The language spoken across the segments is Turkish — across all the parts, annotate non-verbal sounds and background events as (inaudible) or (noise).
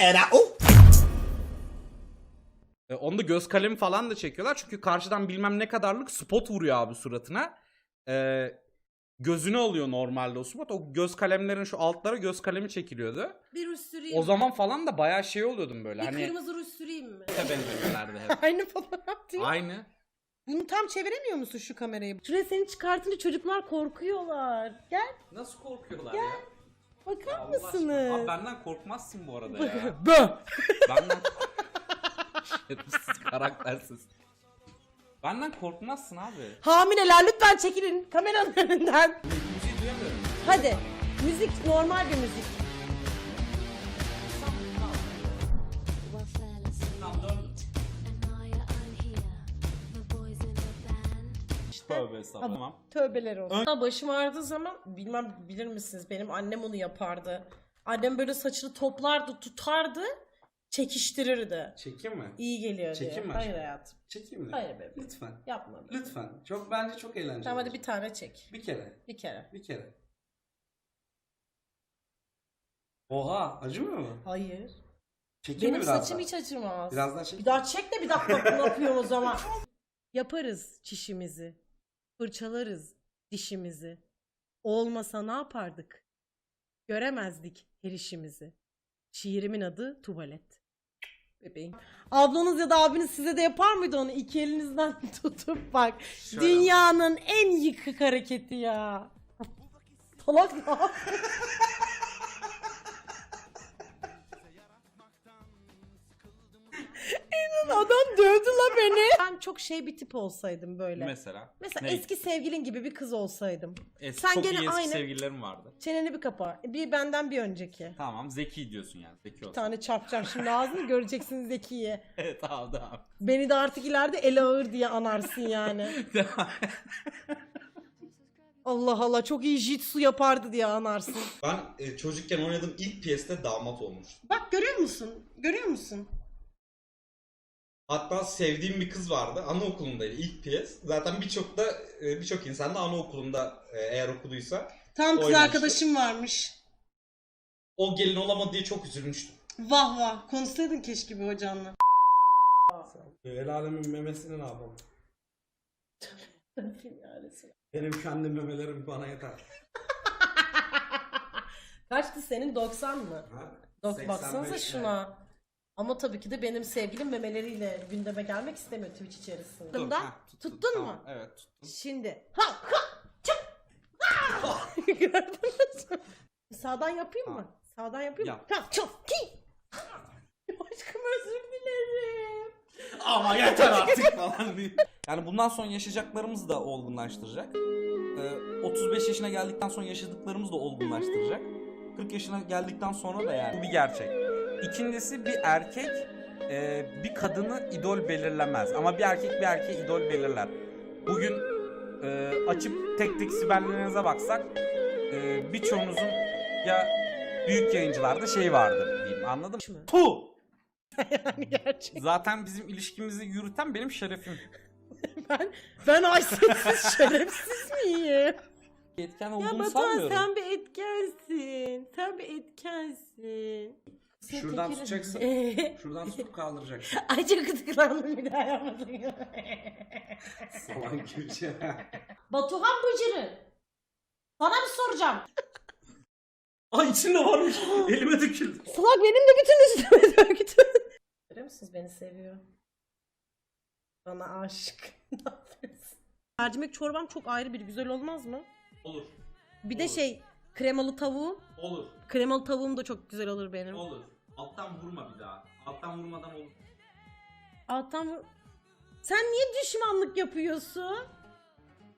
Era o. E, onda göz kalemi falan da çekiyorlar. Çünkü karşıdan bilmem ne kadarlık spot vuruyor abi suratına. E, gözünü alıyor normalde o spot. O göz kalemlerin şu altlara göz kalemi çekiliyordu. Bir ruj süreyim. O zaman falan da bayağı şey oluyordum böyle. bir hani kırmızı ruj süreyim mi? benziyorlardı hep. (laughs) Aynı fotoğraf değil mi? Aynı. Bunu tam çeviremiyor musun şu kamerayı? Şuraya seni çıkartınca çocuklar korkuyorlar. Gel Nasıl korkuyorlar ya? Bakar Allah aşkına. mısınız? Abi benden korkmazsın bu arada ya. Bö. Benden (laughs) Şerefsiz, karaktersiz. Benden korkmazsın abi. Hamileler lütfen çekilin kameranın önünden. Müziği duyamıyorum. Hadi. Müzik normal bir müzik. Tövbe estağfurullah. Tamam. Tövbeler olsun. Ön... Başım ağrıdığı zaman bilmem bilir misiniz benim annem onu yapardı. Annem böyle saçını toplardı tutardı çekiştirirdi. Çekeyim mi? İyi geliyor diye. Çekim mi Hayır hayatım. Çekeyim mi? Hayır bebeğim. Lütfen. Yapma. Lütfen. Çok bence çok eğlenceli. Tamam hadi bir tane çek. Bir kere. Bir kere. Bir kere. Oha acımıyor mu? Hayır. Çekeyim Benim mi biraz saçım daha? hiç acımaz. Biraz daha çek. Bir daha çek de bir dakika ne yapıyorsun o zaman? (laughs) Yaparız çişimizi. Fırçalarız dişimizi. Olmasa ne yapardık? Göremezdik her işimizi. Şiirimin adı tuvalet. Bebeğim. Ablanız ya da abiniz size de yapar mıydı onu? İki elinizden (laughs) tutup bak. Şöyle. Dünyanın en yıkık hareketi ya. Salak ne yapıyor? (laughs) şey bir tip olsaydım böyle. Mesela. Mesela Ne? eski sevgilin gibi bir kız olsaydım. Eski, Sen çok gene iyi eski aynı- sevgililerim vardı. Çeneni bir kapa. Bir benden bir önceki. Tamam zeki diyorsun yani. Zeki Bir olsun. tane çarpacağım şimdi ağzını göreceksin Zeki'ye. (laughs) Evet tamam tamam. Beni de artık ileride ele ağır diye anarsın yani. (laughs) Allah Allah çok iyi jitsu yapardı diye anarsın. Ben e, çocukken oynadığım ilk piyeste damat olmuştum. Bak görüyor musun? Görüyor musun? Hatta sevdiğim bir kız vardı. Anaokulundaydı ilk piyes. Zaten birçok da e, birçok insan da anaokulunda e, eğer okuduysa Tam kız arkadaşım varmış. o gelin olamadı diye çok üzülmüştüm. Vah vah konuşsaydın keşke bir hocanla. El alemin memesini ne yapalım? Benim kendi memelerim bana yeter. (laughs) Kaçtı senin 90 mı? Ha? Dok 85 baksanıza yani. şuna. Ama tabii ki de benim sevgilim memeleriyle gündeme gelmek istemiyor Twitch içerisinde. Dur, Tuttun, ha, Tuttun Tamam, mu? Evet tuttum. Şimdi. Ha ha çık. Ha! (laughs) Gördünüz mü? Sağdan yapayım mı? Sağdan yapayım mı? Yap. Ha, çok ki. (laughs) Aşkım özür dilerim. Ama yeter artık falan diye. Yani bundan sonra yaşayacaklarımız da olgunlaştıracak. Ee, 35 yaşına geldikten sonra yaşadıklarımız da olgunlaştıracak. 40 yaşına geldikten sonra da yani bu bir gerçek. İkincisi bir erkek e, bir kadını idol belirlemez. Ama bir erkek bir erkeği idol belirler. Bugün e, açıp tek tek siberlerinize baksak e, birçoğunuzun ya büyük yayıncılarda şey vardır diyeyim anladın Mı? Tu! yani gerçek. Zaten bizim ilişkimizi yürüten benim şerefim. (laughs) Ben, ben aysetsiz şerefsiz miyim? Etken Ya olduğunu Batuhan sanmıyorum. sen bir etkensin. Sen bir etkensin. Sen Şuradan tekirin- tutacaksın. (laughs) Şuradan tutup kaldıracaksın. (laughs) Ay çok gıdıklandım bir daha yapmadım. (laughs) Salak gibi şey. Batuhan Bıcırı. Sana bir soracağım. Ay içinde varmış. (gasps) Elime döküldü. Salak benim de bütün üstüme döktü. Görüyor musunuz beni seviyor. Bana aşık. Ne yapıyorsun? Mercimek çorbam çok ayrı bir güzel olmaz mı? Olur. Bir de Olur. şey kremalı tavuğum. Olur. Kremalı tavuğum da çok güzel olur benim. Olur. Alttan vurma bir daha. Alttan vurmadan olur. Alttan vur- Sen niye düşmanlık yapıyorsun?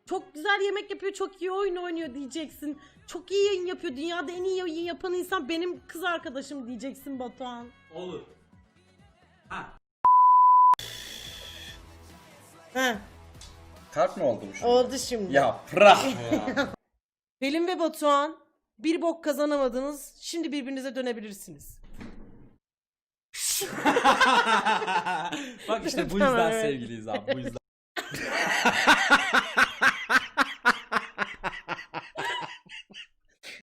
Çok güzel yemek yapıyor, çok iyi oyun oynuyor diyeceksin. Çok iyi yayın yapıyor. Dünyada en iyi yayın yapan insan benim kız arkadaşım diyeceksin Batuhan. Olur. Ha. He, Kalp mi oldu bu şimdi? oldu şimdi. Ya pırah. (laughs) Pelin ve Batuhan bir bok kazanamadınız. Şimdi birbirinize dönebilirsiniz. (laughs) Bak işte bu yüzden sevgiliyiz abi. Bu yüzden. (laughs)